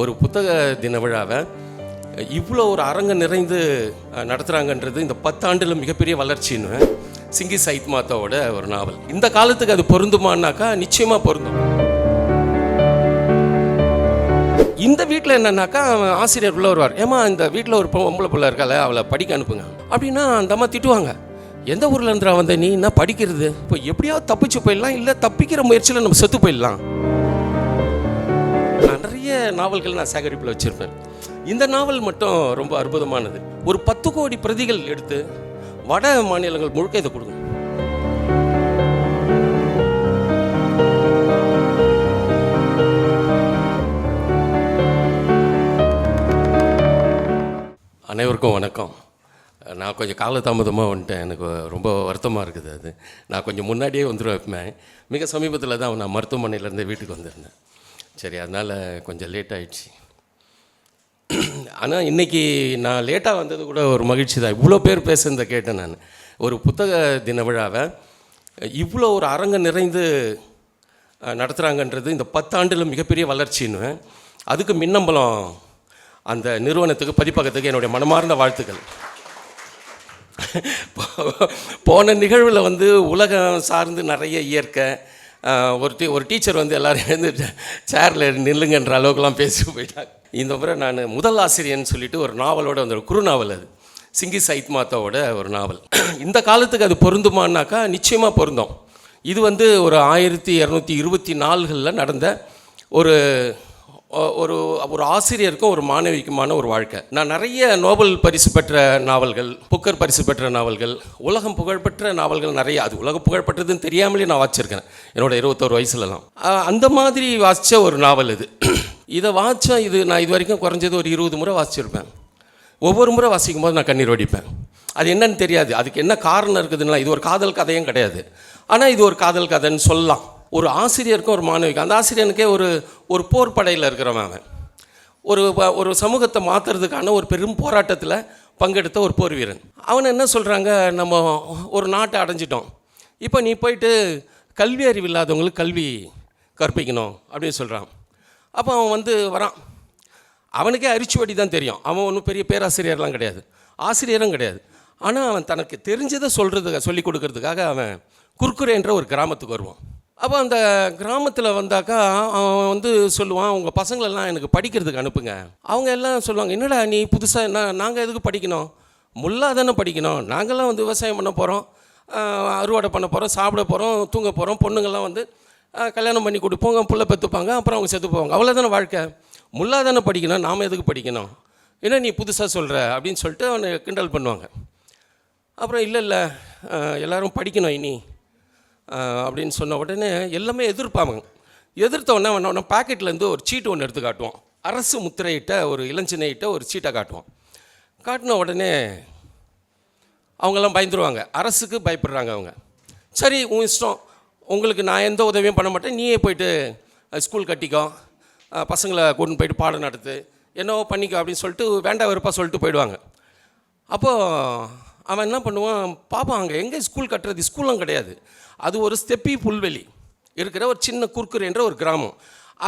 ஒரு புத்தக தின விழாவை இவ்வளோ ஒரு அரங்கம் நிறைந்து நடத்துகிறாங்கன்றது இந்த பத்தாண்டில் மிகப்பெரிய வளர்ச்சின்னு சிங்கி சைத் மாத்தாவோட ஒரு நாவல். இந்த காலத்துக்கு அது பொருந்துமானாக்கா நிச்சயமாக பொருந்தும். இந்த வீட்டில் என்னன்னாக்கா ஆசிரியர் உள்ள வருவார். ஏமா இந்த வீட்டில் ஒரு பொம்பளை பிள்ளை இருக்கால அவளை படிக்க அனுப்புங்க. அப்படின்னா அந்த அம்மா திட்டுவாங்க. எந்த ஊர்ல இருந்துடா வந்த நீ? என்ன படிக்கிறது? இப்போ எப்படியாவது தப்பிச்சு போயிடலாம் இல்லை தப்பிக்கிற முயற்சியில் நம்ம செத்து போயிடலாம். நாவல்கள் நான் சேகரிப்பில் வச்சுருப்பேன். இந்த நாவல் மட்டும் ரொம்ப அற்புதமானது. ஒரு பத்து கோடி பிரதிகள் எடுத்து வட மாநிலங்கள் முழுக்க இதை கொடுங்க. அனைவருக்கும் வணக்கம். நான் கொஞ்சம் காலதாமதமாக வந்துட்டேன். எனக்கு ரொம்ப வருத்தமாக இருக்குது அது. நான் கொஞ்சம் முன்னாடியே வந்துடுவேன் மிக சமீபத்தில் தான் நான் மருத்துவமனையிலேருந்து வீட்டுக்கு வந்திருந்தேன். சரி அதனால் கொஞ்சம் லேட் ஆகிடுச்சு ஆனால் இன்றைக்கி நான் லேட்டாக வந்தது கூட ஒரு மகிழ்ச்சி தான். இவ்வளோ பேர் பேசுனதை கேட்டேன் நான். ஒரு புத்தக தின விழாவை இவ்வளோ ஒரு அரங்கம் நிறைந்து நடத்துகிறாங்கன்றது இந்த பத்தாண்டில் மிகப்பெரிய வளர்ச்சின்னு. அதுக்கு மின்னம்பலம் அந்த நிறுவனத்துக்கு பதிப்பகத்துக்கு என்னுடைய மனமார்ந்த வாழ்த்துக்கள். போன நிகழ்வில் வந்து உலகம் சார்ந்து நிறைய இயற்கை ஒரு டீ ஒரு டீச்சர் வந்து எல்லோரும் எழுந்து சேரில் நில்லுங்கன்ற அளவுக்குலாம் பேசி போயிட்டாங்க. இந்த முறை நான் முதல் ஆசிரியர்னு சொல்லிட்டு ஒரு நாவலோட வந்து குறு நாவல் அது. சிங்கி சைத்மாத்தாவோட ஒரு நாவல். இந்த காலத்துக்கு அது பொருந்துமானாக்கா நிச்சயமாக பொருந்தும். இது வந்து ஒரு ஆயிரத்தி இரநூத்தி இருபத்தி நாலுகளில் நடந்த ஒரு ஒரு ஒரு ஆசிரியருக்கும் ஒரு மாணவிக்குமான ஒரு வாழ்க்கை. நான் நிறைய நோபல் பரிசு பெற்ற நாவல்கள் புக்கர் பரிசு பெற்ற நாவல்கள் உலகம் புகழ்பெற்ற நாவல்கள் நிறைய. அது உலகம் புகழ்பெற்றதுன்னு தெரியாமலே நான் வாசிச்சிருக்கேன் என்னோட இருபத்தோரு வயசுலலாம். அந்த மாதிரி வாசித்த ஒரு நாவல் இது. இதை வாசிச்சா இது நான் இது வரைக்கும் குறைஞ்சது ஒரு இருபது முறை வாசிச்சிருப்பேன். ஒவ்வொரு முறை வாசிக்கும் போது நான் கண்ணீர் வடிப்பேன். அது என்னன்னு தெரியாது. அதுக்கு என்ன காரணம் இருக்குதுன்னா இது ஒரு காதல் கதையும் கிடையாது. ஆனால் இது ஒரு காதல் கதைன்னு சொல்லலாம். ஒரு ஆசிரியருக்கும் ஒரு மாணவிக்கும் அந்த ஆசிரியனுக்கே ஒரு ஒரு போர் படையில் இருக்கிறவன் அவன். ஒரு ஒரு சமூகத்தை மாற்றுறதுக்கான ஒரு பெரும் போராட்டத்தில் பங்கெடுத்த ஒரு போர் வீரன். அவன் என்ன சொல்கிறாங்க நம்ம ஒரு நாட்டை அடைஞ்சிட்டோம். இப்போ நீ போயிட்டு கல்வி அறிவு இல்லாதவங்களுக்கு கல்வி கற்பிக்கணும் அப்படின்னு சொல்கிறான் அப்போ அவன் வந்து வரான். அவனுக்கே அரிச்சுவடி தான் தெரியும். அவன் ஒன்றும் பெரிய பேராசிரியர்லாம் கிடையாது. ஆசிரியரும் கிடையாது. ஆனால் அவன் தனக்கு தெரிஞ்சதை சொல்கிறதுக்கு சொல்லி கொடுக்கறதுக்காக அவன் குர்குரேன்ற ஒரு கிராமத்துக்கு வருவான். அப்போ அந்த கிராமத்தில் வந்தாக்கா அவன் வந்து சொல்லுவான் உங்கள் பசங்களெல்லாம் எனக்கு படிக்கிறதுக்கு அனுப்புங்க. அவங்க எல்லாம் சொல்லுவாங்க என்னடா நீ புதுசாக என்ன நாங்கள் எதுக்கு படிக்கணும்? முல்லா தானே படிக்கணும். நாங்கள்லாம் வந்து விவசாயம் பண்ண போகிறோம் அறுவடை பண்ண போகிறோம் சாப்பிட போகிறோம் தூங்க போகிறோம் பொண்ணுங்கள்லாம் வந்து கல்யாணம் பண்ணி கொடுப்போங்க புள்ள பெற்றுப்பாங்க அப்புறம் அவங்க செத்து போவாங்க. அவ்வளோதானே வாழ்க்கை. முல்லா தானே படிக்கணும் நாம் எதுக்கு படிக்கணும்? என்ன நீ புதுசாக சொல்கிற அப்படின்னு சொல்லிட்டு அவனை கிண்டல் பண்ணுவாங்க. அப்புறம் இல்லை இல்லை எல்லோரும் படிக்கணும் இனி. அப்படின்னு சொன்ன உடனே எல்லாமே எதிர்ப்பாங்க. எதிர்த்த உடனே உடனே பாக்கெட்லேருந்து ஒரு சீட்டு ஒன்று எடுத்து காட்டுவான். அரசு முத்திரையிட்ட ஒரு இளஞ்சினையிட்ட ஒரு சீட்டை காட்டுவான். காட்டின உடனே அவங்கெல்லாம் பயந்துருவாங்க. அரசுக்கு பயப்படுறாங்க அவங்க. சரி உன் இஷ்டம். உங்களுக்கு நான் எந்த உதவியும் பண்ண மாட்டேன். நீயே போயிட்டு ஸ்கூல் கட்டிக்கோ. பசங்களை கொண்டு போயிட்டு பாடம் நடத்து. என்னவோ பண்ணிக்கோ அப்படின்னு சொல்லிட்டு வேண்டாம் வெறுப்பாக சொல்லிட்டு போயிடுவாங்க. அப்போது அவன் என்ன பண்ணுவான்? பாப்பான் அங்கே எங்கே ஸ்கூல் கட்டுறது? ஸ்கூலும் கிடையாது. அது ஒரு ஸ்டெப்பி புல்வெளி. இருக்கிற ஒரு சின்ன குறுக்குறேன்ற ஒரு கிராமம்.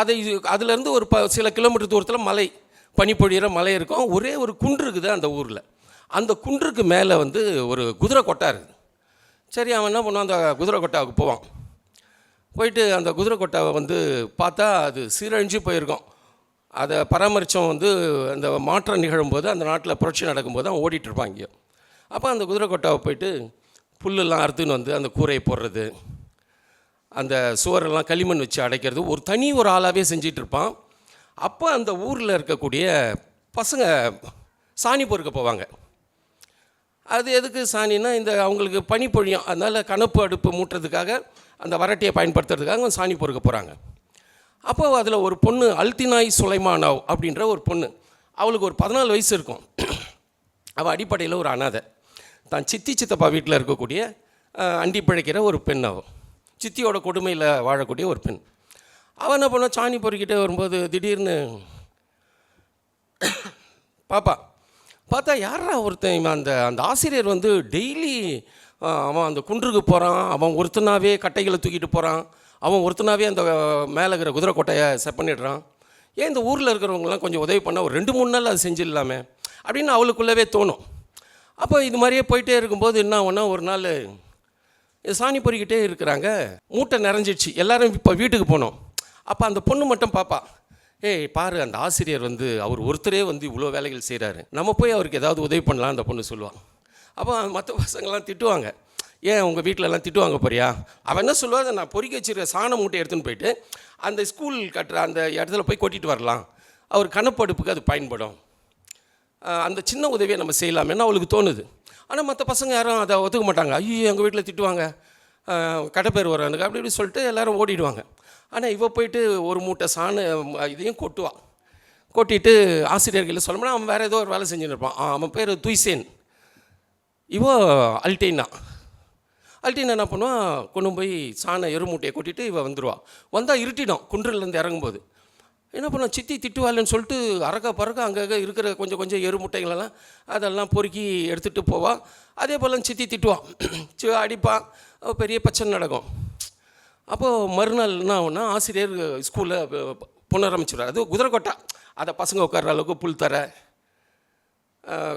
அதை அதுலேருந்து ஒரு ப சில கிலோமீட்டர் தூரத்தில் மலை பனி பொழியிற மலை இருக்கும். ஒரே ஒரு குன்று இருக்குது அந்த ஊரில். அந்த குன்றுக்கு மேலே வந்து ஒரு குதிரை கொட்டா இருக்குது. சரி அவன் என்ன பண்ணுவான்? அந்த குதிரை கொட்டாவுக்கு போவான். போயிட்டு அந்த குதிரை கொட்டாவை வந்து பார்த்தா அது சீரழிஞ்சு போயிருக்கும். அதை பராமரித்தவன் வந்து அந்த மாற்றம் நிகழும்போது அந்த நாட்டில் புரட்சி நடக்கும்போது அவன் ஓடிட்டுருப்பான் இருப்பான் இங்கே அப்போ அந்த குதிரை கொட்டாவை போயிட்டு புல்லெல்லாம் அறுத்துன்னு வந்து அந்த கூரையை போடுறது. அந்த சுவரெல்லாம் களிமண் வச்சு அடைக்கிறது. ஒரு தனி ஒரு ஆளாகவே செஞ்சிட்டு இருப்பான். அப்போ அந்த ஊரில் இருக்கக்கூடிய பசங்க சாணி பொறுக்க போவாங்க. அது எதுக்கு சாணின்னா இந்த அவங்களுக்கு பனி பொழியும் அதனால் கணப்பு அடுப்பு மூட்டுறதுக்காக அந்த வரட்டியை பயன்படுத்துறதுக்காக சாணி பொறுக்க போகிறாங்க அப்போ அதில் ஒரு பொண்ணு அல்தினாய் சுலைமானாவ் அப்படின்ற ஒரு பொண்ணு. அவளுக்கு ஒரு பதினாலு வயசு இருக்கும். அவள் அடிப்படையில் ஒரு அனாதை. தான் சித்தி சித்தப்பா வீட்டில் இருக்கக்கூடிய அண்டி பிழைக்கிற ஒரு பெண் அவன் சித்தியோட கொடுமையில் வாழக்கூடிய ஒரு பெண். அவன் என்ன பண்ணான் சாணி பொறுக்கிட்டே வரும்போது திடீர்னு பாப்பா பார்த்தா யாரா ஒருத்தன் அந்த அந்த ஆசிரியர் வந்து டெய்லி அவன் அந்த குன்றுக்கு போகிறான் அவன் ஒருத்தனாவே கட்டைகளை தூக்கிட்டு போகிறான் அவன் ஒருத்தனாவே அந்த மேலே இருக்கிற குதிரை கொட்டையை செட் பண்ணிடுறான். ஏன் இந்த ஊரில் இருக்கிறவங்களாம் கொஞ்சம் உதவி பண்ணால் ஒரு ரெண்டு மூணு நாள் அது செஞ்சிடலாமே அப்படின்னு அவளுக்குள்ளவே தோணும். அப்போ இது மாதிரியே போயிட்டே இருக்கும்போது என்ன ஆகும்னா ஒரு நாள் சாணி பொறிக்கிட்டே இருக்கிறாங்க. மூட்டை நிறைஞ்சிடுச்சு. எல்லோரும் இப்போ வீட்டுக்கு போனோம். அப்போ அந்த பொண்ணு மட்டும் பாப்பா. ஏய் பாரு அந்த ஆசிரியர் வந்து அவர் ஒருத்தரே வந்து இவ்வளோ வேலைகள் செய்கிறாரு நம்ம போய் அவருக்கு ஏதாவது உதவி பண்ணலாம் அந்த பொண்ணு சொல்லுவான் அப்போ மற்ற பசங்கள்லாம் திட்டுவாங்க. ஏன் உங்கள் வீட்டிலலாம் திட்டுவாங்க போறியா? அவன் என்ன சொல்லுவா நான் பொறிக்க வச்சிருக்க சாண மூட்டை எடுத்துன்னு போயிட்டு அந்த ஸ்கூல் கட்டுற அந்த இடத்துல போய் கொட்டிட்டு வரலாம். அவர் கணப்படுப்புக்கு அது பயன்படும். அந்த சின்ன உதவியை நம்ம செய்யலாமேன்னு அவளுக்கு தோணுது. ஆனால் மற்ற பசங்க யாரும் அதை ஒத்துக்க மாட்டாங்க. ஐயோ எங்கள் வீட்டில் திட்டுவாங்க. கடைப்பேர் வரானுங்க அப்படி இப்படி சொல்லிட்டு எல்லோரும் ஓடிடுவாங்க. ஆனால் இவ போயிட்டு ஒரு மூட்டை சாணு இதையும் கொட்டுவான் கொட்டிட்டு ஆசிரியர்களை சொல்லணும்னா அவன் வேறு ஏதோ ஒரு வேலை செஞ்சுன்னு இருப்பான். அவன் பேர் துய்சேன். இவோ அல்டீனா அல்டீனா என்ன பண்ணுவான் கொண்டு போய் சாண எருமூட்டையை கொட்டிட்டு இவள் வந்துடுவான் வந்தால் இருட்டிடும். குன்றிலேருந்து இறங்கும்போது. என்ன பண்ண சித்தி திட்டுவாளன்னு சொல்லிட்டு அறக்க பறக்க அங்கங்கே இருக்கிற கொஞ்சம் கொஞ்சம் எருமுட்டைங்களெல்லாம் அதெல்லாம் பொறுக்கி எடுத்துகிட்டு போவான் அதே போல் சித்தி திட்டுவான். சி- அடிப்பான் பெரிய பிரச்சனை நடக்கும். அப்போது மறுநாள் என்ன ஆகுனா ஆசிரியர் ஸ்கூலில் புனரமைச்சிடுவார் அது குதிரைக்கொட்டை. அதை பசங்க உட்கார்ற அளவுக்கு புல் தர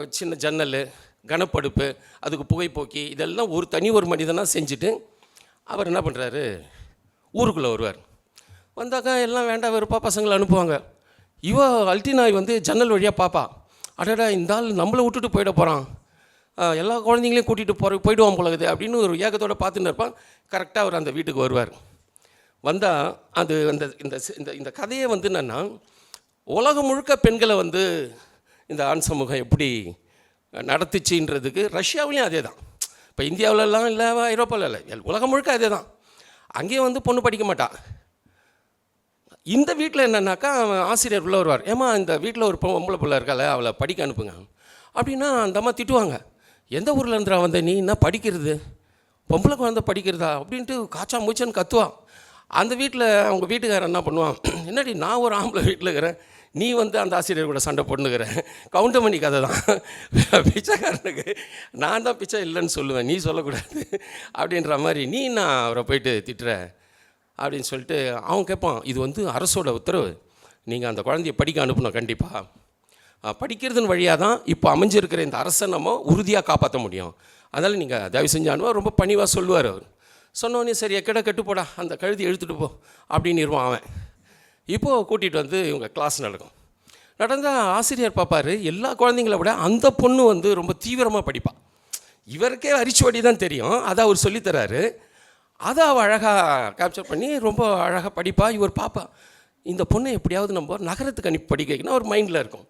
சின்ன ஜன்னல் கனப்படுப்பு அதுக்கு புகைப்போக்கி இதெல்லாம் ஒரு தனி ஒரு மனிதனாக செஞ்சுட்டு அவர் என்ன பண்ணுறாரு ஊருக்குள்ளே வருவார். வந்தாக்கா எல்லாம் வேண்டாம் வெறுப்பா பசங்களை அனுப்புவாங்க. இவ அல்டினாய் வந்து ஜன்னல் வழியாக பாப்பா. அடடா இந்த ஆள் நம்மளை விட்டுட்டு போயிட போகிறான் எல்லா குழந்தைங்களையும் கூட்டிகிட்டு போகிற போயிடுவான் போலகுது அப்படின்னு ஒரு ஏகத்தோடு பார்த்துன்னு இருப்பான். கரெக்டாக அவர் அந்த வீட்டுக்கு வருவார். வந்தால் அது அந்த இந்த இந்த இந்த கதையை வந்து என்னென்னா உலகம் முழுக்க பெண்களை வந்து இந்த ஆண் சமூகம் எப்படி நடத்துச்சுன்றதுக்கு ரஷ்யாவிலையும் அதே தான் இப்போ இந்தியாவிலலாம் இல்லை ஐரோப்பாவில் இல்லை. எல்- உலகம் முழுக்க அதே தான் அங்கேயும் வந்து பொண்ணு படிக்க மாட்டான் இந்த வீட்டில் என்னன்னாக்கா அவன் ஆசிரியர் உள்ள வருவார். ஏமா இந்த வீட்டில் ஒரு பொம்பளை பிள்ளை இருக்கால அவளை படிக்க அனுப்புங்க. அப்படின்னா அந்த அம்மா திட்டுவாங்க. எந்த ஊரில் இருந்துடா வந்த நீ? என்ன படிக்கிறது? பொம்பளை குழந்தை படிக்கிறதா? அப்படின்ட்டு காச்சா மூச்சன்னு கத்துவான். அந்த வீட்டில் அவங்க வீட்டுக்காரன் என்ன பண்ணுவான்? என்னடி நான் ஒரு ஆம்பளை வீட்டில் இருக்கிறேன். நீ வந்து அந்த ஆசிரியர் கூட சண்டை போட்டுக்கிற கவுண்டமணி கதை தான். பிச்சைக்காரனுக்கு நான் தான் பிச்சை இல்லைன்னு சொல்லுவேன். நீ சொல்லக்கூடாது. அப்படின்ற மாதிரி நீ நான் அவரை போயிட்டு திட்டுற? அப்படின்னு சொல்லிட்டு அவன் கேட்பான் இது வந்து அரசோட உத்தரவு. நீங்கள் அந்த குழந்தைய படிக்க அனுப்பணும் கண்டிப்பாக படிக்கிறதுன்னு வழியாக தான் இப்போ அமைஞ்சிருக்கிற இந்த அரசை நம்ம உறுதியாக காப்பாற்ற முடியும். அதனால் நீங்கள் தயவு செஞ்சானுவா ரொம்ப பணிவாக சொல்லுவார் அவர். சொன்னோடனே சரி எக்கடை கட்டுப்போடா அந்த கழுதி எழுத்துட்டு போ அப்படின்னு இருவான் அவன். இப்போது கூட்டிகிட்டு வந்து இவங்க கிளாஸ் நடக்கும். நடந்தால் ஆசிரியர் பார்ப்பாரு எல்லா குழந்தைங்கள விட அந்த பொண்ணு வந்து ரொம்ப தீவிரமாக படிப்பாள் இவருக்கே அரிச்சுவடி தான் தெரியும் அதை அவர் சொல்லித்தராரு அதை அவள் அழகாக கேப்சர் பண்ணி ரொம்ப அழகாக படிப்பா. இவர் பாப்பா. இந்த பொண்ணை எப்படியாவது நம்ம நகரத்துக்கு அனுப்பி படிக்க ஒரு மைண்டில் இருக்கும்.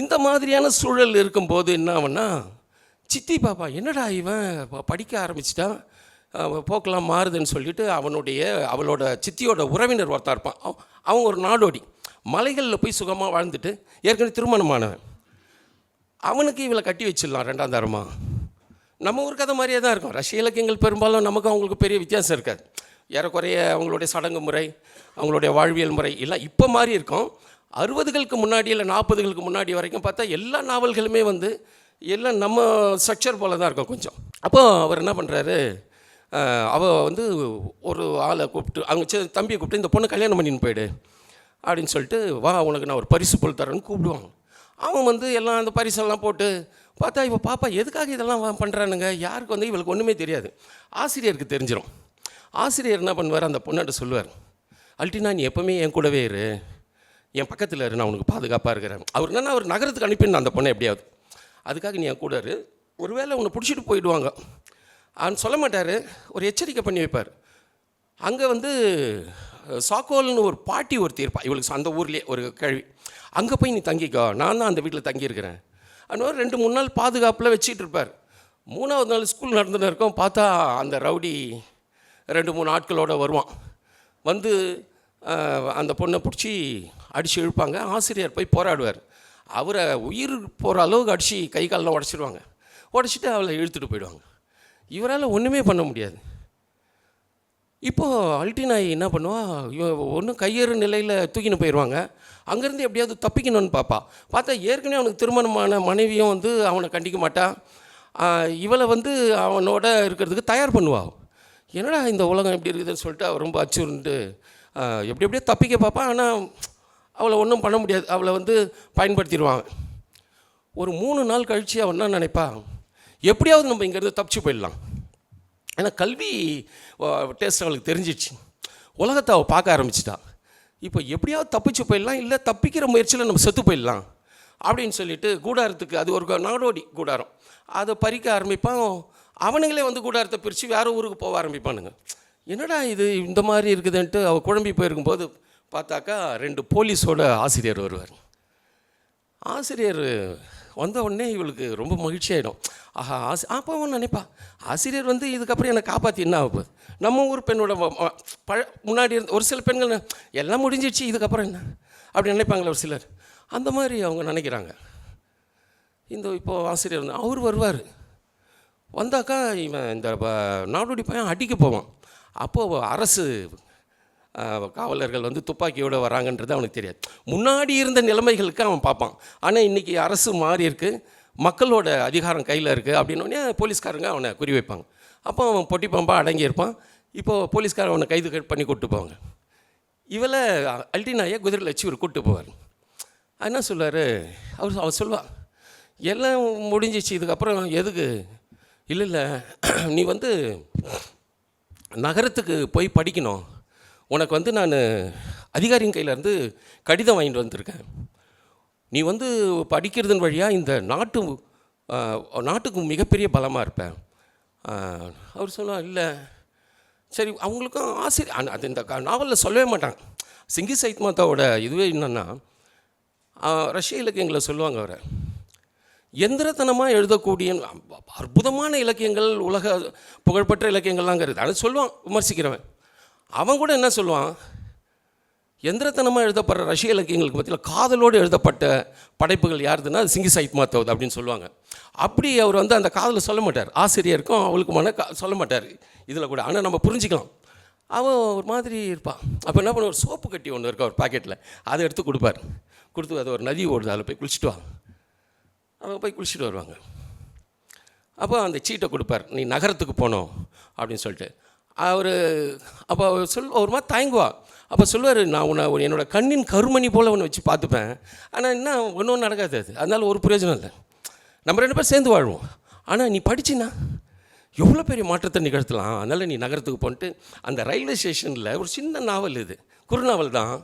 இந்த மாதிரியான சூழல் இருக்கும்போது என்ன ஆகுன்னா சித்தி பாப்பா என்னடா இவன் படிக்க ஆரம்பிச்சிட்டான் போக்கெல்லாம் மாறுதுன்னு சொல்லிட்டு அவனுடைய அவளோட சித்தியோட உறவினர் ஒருத்தன் இருப்பான். அவங்க அவன் ஒரு நாடோடி. மலைகளில் போய் சுகமாக வாழ்ந்துட்டு ஏற்கனவே திருமணமானவன். அவனுக்கு இவளை கட்டி வச்சிடலாம் ரெண்டாம் தரமாக நம்ம ஊர் கதை மாதிரியே தான் இருக்கும். ரஷ்ய இலக்கியங்கள் பெரும்பாலும் நமக்கு அவங்களுக்கு பெரிய வித்தியாசம் இருக்காது. ஏறக்குறைய அவங்களுடைய சடங்கு முறை அவங்களுடைய வாழ்வியல் முறை எல்லாம் இப்போ மாதிரி இருக்கும். அறுபதுகளுக்கு முன்னாடி இல்லை நாற்பதுகளுக்கு முன்னாடி வரைக்கும் பார்த்தா எல்லா நாவல்களுமே வந்து எல்லாம் நம்ம ஸ்ட்ரக்சர் போல தான் இருக்கும் கொஞ்சம். அப்போ அவர் என்ன பண்ணுறாரு அவள் வந்து ஒரு ஆளை கூப்பிட்டு அவங்க தம்பியை கூப்பிட்டு இந்த பொண்ணு கல்யாணம் பண்ணின்னு போயிடு அப்படின்னு சொல்லிட்டு வா உனக்கு நான் ஒரு பரிசு பொருள் தரேன்னு கூப்பிடுவாங்க. அவன் வந்து எல்லாம் அந்த பரிசெல்லாம் போட்டு பார்த்தா இப்போ பாப்பா எதுக்காக இதெல்லாம் பண்ணுறானுங்க யாருக்கு வந்து இவளுக்கு ஒன்றுமே தெரியாது. ஆசிரியருக்கு தெரிஞ்சிடும் ஆசிரியர் என்ன பண்ணுவார்? அந்த பொண்ணாட்ட சொல்லுவார். அல்டினா நீ எப்போவுமே என் கூடவே இரு. என் பக்கத்தில் இரு. நான் உனக்கு பாதுகாப்பாக இருக்கிறேன். அவர் என்னன்னா அவர் நகரத்துக்கு அனுப்பிடணும் அந்த பொண்ணை எப்படியாவது. அதுக்காக நீ என் கூட இரு. ஒருவேளை உன்னை பிடிச்சிட்டு போயிடுவாங்க. அவன் சொல்ல மாட்டார். ஒரு எச்சரிக்கை பண்ணி வைப்பார். அங்கே வந்து சாக்கோல்னு ஒரு பாட்டி ஒருத்தி இருப்பாள் இவளுக்கு அந்த ஊர்லேயே ஒரு கேள்வி. அங்கே போய் நீ தங்கிக்கோ. நான் தான் அந்த வீட்டில் தங்கியிருக்கிறேன். அதனால ரெண்டு மூணு நாள் பாதுகாப்பில் வச்சிட்டு இருப்பார். மூணாவது நாள் ஸ்கூல் நடந்துன்னு இருக்கோம் பார்த்தா அந்த ரவுடி ரெண்டு மூணு ஆட்களோடு வருவான். வந்து அந்த பொண்ணை பிடிச்சி அடித்து இழுப்பாங்க. ஆசிரியர் போய் போராடுவார். அவரை உயிர் போகிற அளவுக்கு அடித்து கை காலெலாம் உடச்சிடுவாங்க உடச்சிட்டு அவளை இழுத்துட்டு போயிடுவாங்க. இவரால் ஒன்றுமே பண்ண முடியாது. இப்போது அல்டினாய் என்ன பண்ணுவா? ஒன்றும் கையேறு நிலையில் தூக்கின்னு போயிடுவாங்க அங்கேருந்து எப்படியாவது தப்பிக்கணும்னு பார்ப்பா பார்த்தா ஏற்கனவே அவனுக்கு திருமணமான மனைவியும் வந்து அவனை கண்டிக்க மாட்டான் இவளை வந்து அவனோட இருக்கிறதுக்கு தயார் பண்ணுவாள் என்னடா இந்த உலகம் எப்படி இருக்குதுன்னு சொல்லிட்டு அவள் ரொம்ப அச்சுருந்து எப்படி எப்படியோ தப்பிக்க பார்ப்பா ஆனால் அவளை ஒன்றும் பண்ண முடியாது. அவளை வந்து பயன்படுத்திடுவான் ஒரு மூணு நாள் கழித்து அவன் என்ன நினைப்பா? எப்படியாவது நம்ம இங்கேருந்து தப்பிச்சு போயிடலாம். ஏன்னா கல்வி டேஸ்ட் அவளுக்கு தெரிஞ்சிடுச்சு. உலகத்தை அவள் பார்க்க ஆரம்பிச்சிட்டா. இப்போ எப்படியாவது தப்பிச்சு போயிடலாம் இல்லை தப்பிக்கிற முயற்சியில் நம்ம செத்து போயிடலாம் அப்படின்னு சொல்லிட்டு கூடாரத்துக்கு அது ஒரு நாடோடி கூடாரம். அதை பறிக்க ஆரம்பிப்பான். அவனுங்களே வந்து கூடாரத்தை பிரித்து வேறு ஊருக்கு போக ஆரம்பிப்பானுங்க. என்னடா இது இந்த மாதிரி இருக்குதுன்ட்டு அவள் குழம்பி போயிருக்கும்போது பார்த்தாக்கா ரெண்டு போலீஸோட ஆசிரியர் வருவார். ஆசிரியர் வந்த உடனே இவளுக்கு ரொம்ப மகிழ்ச்சி ஆகிடும் ஆஹா ஆசி அப்போ அவன் நினைப்பா. ஆசிரியர் வந்து இதுக்கப்புறம் என்னை காப்பாற்றி என்ன ஆகும் நம்ம ஊர் பெண்ணோட பழ முன்னாடி இருந்த ஒரு சில பெண்கள் எல்லாம் முடிஞ்சிடுச்சு இதுக்கப்புறம் என்ன? அப்படி நினைப்பாங்களே ஒரு சிலர். அந்த மாதிரி அவங்க நினைக்கிறாங்க. இந்த இப்போது ஆசிரியர் வந்து அவர் வருவார். வந்தாக்கா இவன் இந்த நாடோடி பையன் அடிக்க போவான். அப்போது அரசு காவலர்கள் வந்து துப்பாக்கியோடு வராங்கன்றது அவனுக்கு தெரியாது. முன்னாடி இருந்த நிலைமைகளுக்கு அவன் பார்ப்பான். ஆனால் இன்றைக்கி அரசு மாறி இருக்குது மக்களோட அதிகாரம் கையில் இருக்குது அப்படின்னோடனே போலீஸ்காரங்க அவனை குறி வைப்பாங்க. அப்போ அவன் பொட்டி பம்பா அடங்கியிருப்பான் இப்போது போலீஸ்காரன் அவனை கைது க- பண்ணி கூப்பிட்டு போவாங்க. இவளை அல்டினாயை குதிரையில் வச்சு இவர் கூப்பிட்டு போவார். என்ன சொல்லுவார் அவர் அவர் சொல்லுவாள் எல்லாம் முடிஞ்சிச்சு இதுக்கப்புறம் எதுக்கு? இல்லை இல்லை நீ வந்து நகரத்துக்கு போய் படிக்கணும். உனக்கு வந்து நான் அதிகாரியின் கையிலேருந்து கடிதம் வாங்கிட்டு வந்திருக்கேன். நீ வந்து படிக்கிறதன் வழியாக இந்த நாட்டு நாட்டுக்கு மிகப்பெரிய பலமாக இருப்பேன் அவர் சொன்னார் இல்லை. சரி அவங்களுக்கும் ஆசிரியர் அது இந்த நாவலில் சொல்லவே மாட்டாங்க. சிங்கி சைத் மாதாவோட இதுவே என்னென்னா ரஷ்ய இலக்கியங்களை சொல்லுவாங்க அவரை. எந்திரத்தனமாக எழுதக்கூடிய அற்புதமான இலக்கியங்கள் உலக புகழ்பெற்ற இலக்கியங்கள்லாங்கிறது. அதை சொல்லுவான் விமர்சிக்கிறவன். அவன் கூட என்ன சொல்லுவான்? எந்திரத்தனமாக எழுதப்படுற ரஷ்ய இலக்கியங்களுக்கு மத்தியில் காதலோடு எழுதப்பட்ட படைப்புகள் யாருதுன்னா அது சிங்கி சைத் மாத்தவது அப்படின்னு சொல்லுவாங்க. அப்படி அவர் வந்து அந்த காதலை சொல்ல மாட்டார். ஆசிரியருக்கும் அவளுக்குமான கா சொல்ல மாட்டார். இதில் கூட. ஆனால் நம்ம புரிஞ்சுக்கலாம். அவன் ஒரு மாதிரி இருப்பான். அப்போ என்ன பண்ணுவார்? சோப்பு கட்டி ஒன்று இருக்கா ஒரு பாக்கெட்டில் அதை எடுத்து கொடுப்பார். கொடுத்து அது ஒரு நதி ஓடுது. அதில் போய் குளிச்சுட்டு வா. அவங்க போய் குளிச்சுட்டு வருவாங்க. அப்போ அந்த சீட்டை கொடுப்பார். நீ நகரத்துக்கு போகணும் அப்படின்னு சொல்லிட்டு. அவர் அப்போ அவர் சொல் ஒரு மாதிரி தயங்குவா. அப்போ சொல்லுவார் நான் உன்னை என்னோட கண்ணின் கருமணி போல் ஒன்று வச்சு பார்த்துப்பேன். ஆனால் என்ன ஒன்றும் ஒன்று நடக்காது அது. அதனால ஒரு பிரயோஜனம் இல்லை. நம்ம ரெண்டு பேரும் சேர்ந்து வாழ்வோம். ஆனால் நீ படிச்சினா எவ்வளோ பெரிய மாற்றத்தை நிகழ்த்தலாம் அதனால் நீ நகரத்துக்கு போன்ட்டு அந்த ரயில்வே ஸ்டேஷனில் ஒரு சின்ன நாவல் இது. குறுநாவல் தான்.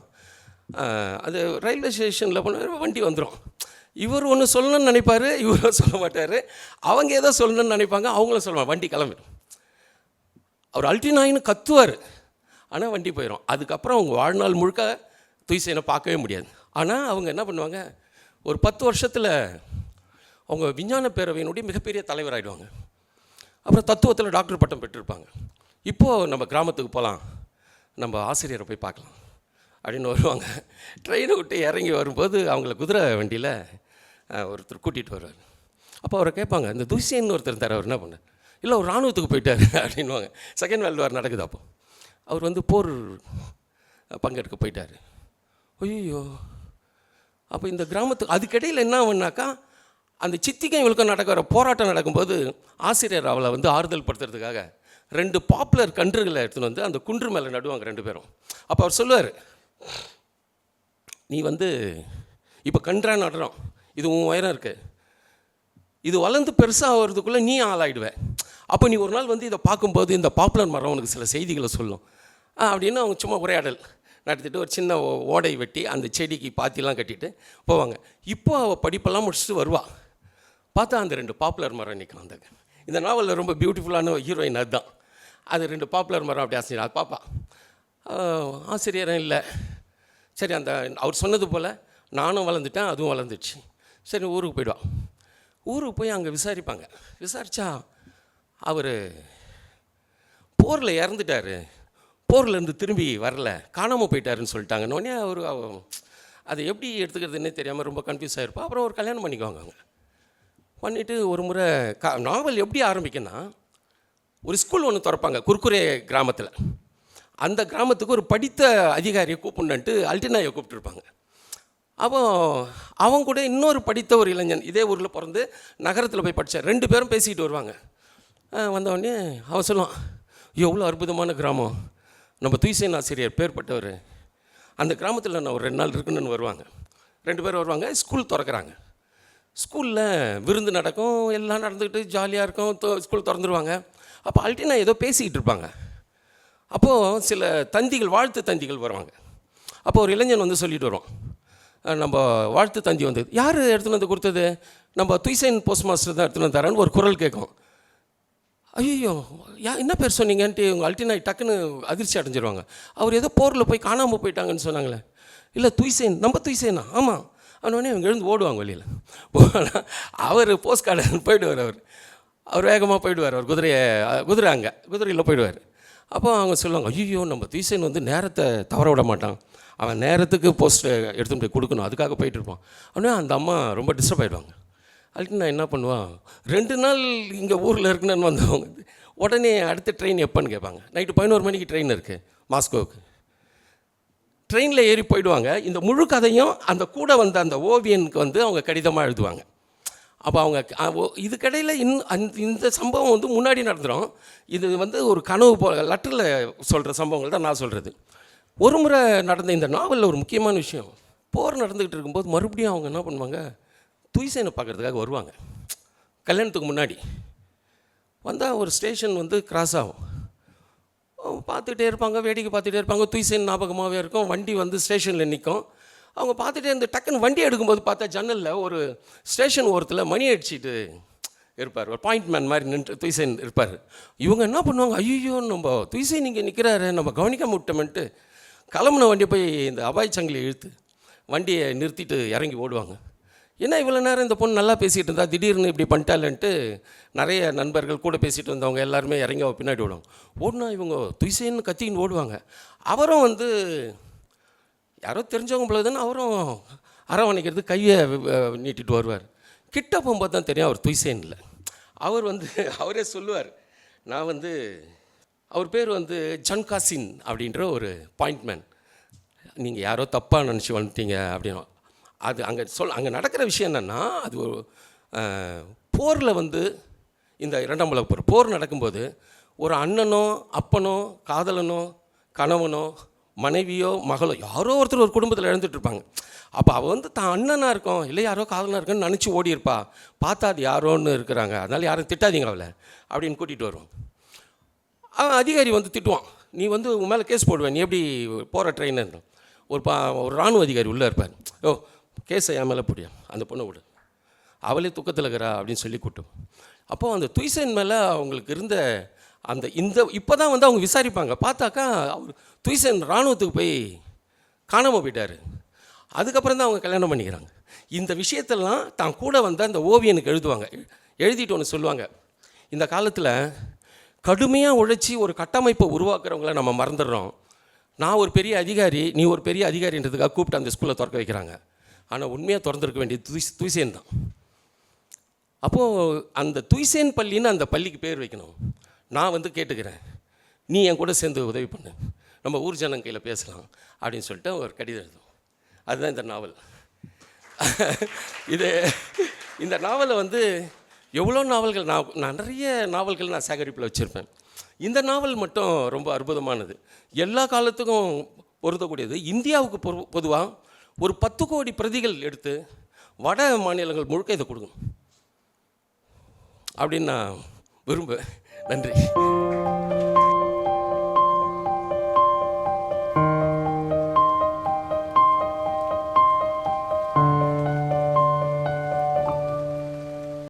அது ரயில்வே ஸ்டேஷனில் போனால் வண்டி வந்துடும் இவர் ஒன்று சொல்லணும்னு நினைப்பாரு இவரும் சொல்ல மாட்டார். அவங்க ஏதோ சொல்லணும்னு நினைப்பாங்க அவங்களும் சொல்லுவாங்க வண்டி கிளம்பிடும் அவர் அல்டினாயின்னு கத்துவார். ஆனால் வண்டி போயிடும் அதுக்கப்புறம் அவங்க வாழ்நாள் முழுக்க துய்சேனை பார்க்கவே முடியாது. ஆனால் அவங்க என்ன பண்ணுவாங்க? ஒரு பத்து வருஷத்தில் அவங்க விஞ்ஞான பேரவையினுடைய மிகப்பெரிய தலைவராகிடுவாங்க அப்புறம் தத்துவத்தில் டாக்டர் பட்டம் பெற்றிருப்பாங்க. இப்போது நம்ம கிராமத்துக்கு போகலாம் நம்ம ஆசிரியரை போய் பார்க்கலாம். அப்படின்னு வருவாங்க. ட்ரெயினை விட்டு இறங்கி வரும்போது அவங்கள குதிரை வண்டியில் ஒருத்தர் கூட்டிகிட்டு வருவார். அப்போ அவரை கேட்பாங்க இந்த துஷ்யன்னு ஒருத்தர் தர அவர் என்ன பண்ணார்? இல்லை ஒரு இராணுவத்துக்கு போயிட்டார் அப்படின்வாங்க செகண்ட் வேர்ல்டு வார் நடக்குது அப்போ. அவர் வந்து போர் பங்கெடுக்க போயிட்டார். ஐயோ அப்போ இந்த கிராமத்துக்கு அதுக்கிடையில் என்ன ஆகுனாக்கா அந்த சித்திக்கும் இவளுக்கும் நடக்கிற போராட்டம் நடக்கும்போது ஆசிரியர் அவளை வந்து ஆறுதல் படுத்துறதுக்காக ரெண்டு பாப்புலர் கன்றுகளை எடுத்துன்னு வந்து அந்த குன்று மேலே நடுவாங்க ரெண்டு பேரும். அப்போ அவர் சொல்லுவார் நீ வந்து இப்போ கன்றா நடுறோம். இது உன் உயரம் இருக்குது இது வளர்ந்து பெருசாக ஆகிறதுக்குள்ளே நீ ஆளாயிடுவேன் அப்போ நீ ஒரு நாள் வந்து இதை பார்க்கும்போது இந்த பாப்புலர் மரம் உனக்கு சில செய்திகளை சொல்லும். அப்படின்னு அவங்க சும்மா உரையாடல் நடத்திட்டு ஒரு சின்ன ஓடை வெட்டி அந்த செடிக்கு பாத்திலாம் கட்டிட்டு போவாங்க. இப்போ அவள் படிப்பெல்லாம் முடிச்சுட்டு வருவாள் பார்த்தா அந்த ரெண்டு பாப்புலர் மரம் நிற்கும் அந்த இந்த நாவலில் ரொம்ப பியூட்டிஃபுல்லான ஹீரோயின் அதுதான். அது ரெண்டு பாப்புலர் மரம் அப்படி ஆசிரியர் அது பாப்பா. ஆசிரியரும் இல்லை. சரி அந்த அவர் சொன்னது போல் நானும் வளர்ந்துட்டேன் அதுவும் வளர்ந்துடுச்சு. சரி ஊருக்கு போயிடுவான் ஊருக்கு போய் அங்கே விசாரிப்பாங்க. விசாரித்தா அவர் போரில் இறந்துட்டார். போர்லேருந்து திரும்பி வரல. காணாமல் போயிட்டாருன்னு சொல்லிட்டாங்கன்னு உடனே அவர் அதை எப்படி எடுத்துக்கிறதுன்னே தெரியாமல் ரொம்ப கன்ஃபியூஸ் ஆகிருப்பா அப்புறம் ஒரு கல்யாணம் பண்ணிக்குவாங்க அவங்க. பண்ணிவிட்டு ஒரு முறை கா நாவல் எப்படி ஆரம்பிக்குன்னா ஒரு ஸ்கூல் ஒன்று திறப்பாங்க குர்குரே கிராமத்தில். அந்த கிராமத்துக்கு ஒரு படித்த அதிகாரியை கூப்பிடணுன்ட்டு அல்டினாயை கூப்பிட்டுருப்பாங்க. அப்போ அவன் கூட இன்னொரு படித்த ஒரு இளைஞன் இதே ஊரில் பிறந்து நகரத்தில் போய் படித்தார் ரெண்டு பேரும் பேசிக்கிட்டு வருவாங்க. வந்தவொடனே அவன் சொல்லுவான் எவ்வளோ அற்புதமான கிராமம். நம்ம துய்சேன் ஆசிரியர் பேர்பட்டவர். அந்த கிராமத்தில் நான் ஒரு ரெண்டு நாள் இருக்குன்னு வருவாங்க. ரெண்டு பேர் வருவாங்க ஸ்கூல் திறக்கறாங்க. ஸ்கூலில் விருந்து நடக்கும் எல்லாம் நடந்துக்கிட்டு ஜாலியாக இருக்கும் ஸ்கூல் திறந்துருவாங்க. அப்போ அல்டினா ஏதோ பேசிக்கிட்டு இருப்பாங்க. அப்போது சில தந்திகள் வாழ்த்து தந்திகள் வருவாங்க. அப்போ ஒரு இளைஞன் வந்து சொல்லிட்டு வருவான். நம்ம வாழ்த்து தந்தி வந்தது. யார் எடுத்துன்னு வந்து கொடுத்தது? நம்ம துய்சைன் போஸ்ட் மாஸ்டர் தான் எடுத்துகிட்டு வந்து தரேன்னு ஒரு குரல் கேட்கும். ஐயோ யா என்ன பேர் சொன்னீங்கன்ட்டு உங்கள் அல்டினாய் டக்குன்னு அதிர்ச்சி அடைஞ்சிருவாங்க. அவர் ஏதோ போரில் போய் காணாமல் போயிட்டாங்கன்னு சொன்னாங்களே. இல்லை துய்சேன் நம்ம துய்சேனா? ஆமாம் அவனோடனே இவங்க எழுந்து ஓடுவாங்க வெளியில். போனால் அவர் போஸ்ட் கார்டு போயிடுவார் அவர். அவர் வேகமாக போயிடுவார் அவர் குதிரையை குதிரை அங்கே குதிரையில் போயிடுவார். அப்போ அவங்க சொல்லுவாங்க ஐயோ நம்ம துய்சேன் வந்து நேரத்தை தவற விட மாட்டான். அவன் நேரத்துக்கு போஸ்ட்டு எடுத்துகிட்டு போய் கொடுக்கணும் அதுக்காக போயிட்டு இருப்பான். ஆனால் அந்த அம்மா ரொம்ப டிஸ்டர்ப் ஆகிடுவாங்க அதுக்கு நான் என்ன பண்ணுவான்? ரெண்டு நாள் இங்கே ஊரில் இருக்குன்னு வந்தவங்க உடனே அடுத்த ட்ரெயின் எப்போன்னு கேட்பாங்க. நைட்டு பதினோரு மணிக்கு ட்ரெயின் இருக்குது மாஸ்கோவுக்கு. ட்ரெயினில் ஏறி போயிடுவாங்க. இந்த முழு கதையும் அந்த கூட வந்த அந்த ஓவியனுக்கு வந்து அவங்க கடிதமாக எழுதுவாங்க. அப்போ அவங்க இதுக்கடையில் இன் அந்த இந்த சம்பவம் வந்து முன்னாடி நடந்துடும் இது வந்து ஒரு கனவு போ லெட்டரில் சொல்கிற சம்பவங்கள் தான் நான் சொல்கிறது ஒரு முறை நடந்த இந்த நாவலில் ஒரு முக்கியமான விஷயம் போர் நடந்துக்கிட்டு இருக்கும்போது மறுபடியும் அவங்க என்ன பண்ணுவாங்க? துய்சேனை பார்க்குறதுக்காக வருவாங்க. கல்யாணத்துக்கு முன்னாடி. வந்தால் ஒரு ஸ்டேஷன் வந்து கிராஸ் ஆகும். பார்த்துட்டே இருப்பாங்க வேடிக்கை பார்த்துட்டே இருப்பாங்க. துய்சேன் ஞாபகமாகவே இருக்கும். வண்டி வந்து ஸ்டேஷனில் நிற்கும் அவங்க பார்த்துட்டே இருந்து டக்குன்னு வண்டி எடுக்கும்போது பார்த்தா ஜன்னலில் ஒரு ஸ்டேஷன் ஓரத்தில் மணி அடிச்சுட்டு இருப்பார். ஒரு பாயிண்ட் மேன் மாதிரி நின்று துய்சேன் இருப்பார். இவங்க என்ன பண்ணுவாங்க? ஐயோ நம்ம துய்சேன் இங்கே நிற்கிறாரு நம்ம கவனிக்காம விட்டோம்ன்ட்டு கிளம்புன வண்டியை போய் இந்த அபாய் சங்கிலி இழுத்து வண்டியை நிறுத்திட்டு இறங்கி ஓடுவாங்க. என்ன இவ்வளோ நேரம் இந்த பொண்ணு நல்லா பேசிகிட்டு இருந்தா? திடீர்னு இப்படி பண்ணிட்டாலன்ட்டு நிறைய நண்பர்கள் கூட பேசிட்டு வந்தவங்க எல்லாருமே இறங்கி அவள் பின்னாடி ஓடுவாங்க ஓடுனா இவங்க துய்சேன்னு கத்தின்னு ஓடுவாங்க. அவரும் வந்து யாரோ தெரிஞ்சவங்க போல தானே அவரும் அரவணைக்கிறது கையை நீட்டிட்டு வருவார். கிட்ட போகும்போது தான் தெரியும் அவர் துய்சேன் இல்லை. அவர் வந்து அவரே சொல்லுவார் நான் வந்து அவர் பேர் வந்து ஜன்காசின் அப்படின்ற ஒரு பாயிண்ட்மேன் நீங்கள் யாரோ தப்பாக நினச்சி வந்துட்டீங்க அப்படின்னு அது அங்கே சொல் அங்கே நடக்கிற விஷயம் என்னென்னா அது ஒரு போரில் வந்து இந்த இரண்டாம் உலக போர் போர் நடக்கும்போது ஒரு அண்ணனோ அப்பனோ காதலனோ கணவனோ மனைவியோ மகளோ யாரோ ஒருத்தர் ஒரு குடும்பத்தில் இழந்துட்டு இருப்பாங்க. அப்போ அவள் வந்து தான் அண்ணனாக இருக்கும் இல்லை யாரோ காதலாக இருக்குன்னு நினச்சி ஓடியிருப்பா பார்த்தா அது யாரோன்னு இருக்கிறாங்க. அதனால் யாரும் திட்டாதீங்க அவளை அப்படின்னு கூட்டிகிட்டு வருவோம். அவன் அதிகாரி வந்து திட்டுவான். நீ வந்து உன் மேலே கேஸ் போடுவேன் நீ எப்படி போகிற ட்ரெயினர் ஒரு பா ஒரு இராணுவ அதிகாரி உள்ளே இருப்பார். ஓ கேஸை என் மேலே புரியும் அந்த பொண்ணை விடு. அவளே துக்கத்தில் இருக்கிறா அப்படின்னு சொல்லி கூட்டும். அப்போ அந்த துய்சன் மேலே அவங்களுக்கு இருந்த அந்த இந்த இப்போ தான் வந்து அவங்க விசாரிப்பாங்க. பார்த்தாக்கா அவர் துய்சன் இராணுவத்துக்கு போய் காணாமல் போயிட்டார். அதுக்கப்புறம் தான் அவங்க கல்யாணம் பண்ணிக்கிறாங்க. இந்த விஷயத்தெல்லாம் தான் கூட வந்த அந்த ஓவியனுக்கு எழுதுவாங்க. எழுதிட்டு ஒன்று சொல்லுவாங்க. இந்த காலத்தில் கடுமையாக உழைச்சி ஒரு கட்டமைப்பை உருவாக்குறவங்கள நம்ம மறந்துடுறோம். நான் ஒரு பெரிய அதிகாரி நீ ஒரு பெரிய அதிகாரின்றதுக்காக கூப்பிட்டு அந்த ஸ்கூலில் திறக்க வைக்கிறாங்க. ஆனால் உண்மையாக திறந்துருக்க வேண்டியது துய் துய்சேன் தான். அப்போது அந்த துய்சேன் பள்ளின்னு அந்த பள்ளிக்கு பேர் வைக்கணும். நான் வந்து கேட்டுக்கிறேன். நீ என் கூட சேர்ந்து உதவி பண்ணு. நம்ம ஊர் ஜனங்க கையில் பேசலாம் அப்படின்னு சொல்லிட்டு ஒரு கடிதம் எழுதும் அதுதான் இந்த நாவல். இது இந்த நாவலை வந்து எவ்வளோ நாவல்கள் நான் நான் நிறைய நாவல்கள் நான் சேகரிப்பில் வச்சுருப்பேன். இந்த நாவல் மட்டும் ரொம்ப அற்புதமானது. எல்லா காலத்துக்கும் பொருந்தக்கூடியது. இந்தியாவுக்கு பொது பொதுவாக ஒரு பத்து கோடி பிரதிகள் எடுத்து வட மாநிலங்கள் முழுக்க இதை கொடுக்கணும். அப்படின்னு நான் விரும்புவேன். நன்றி.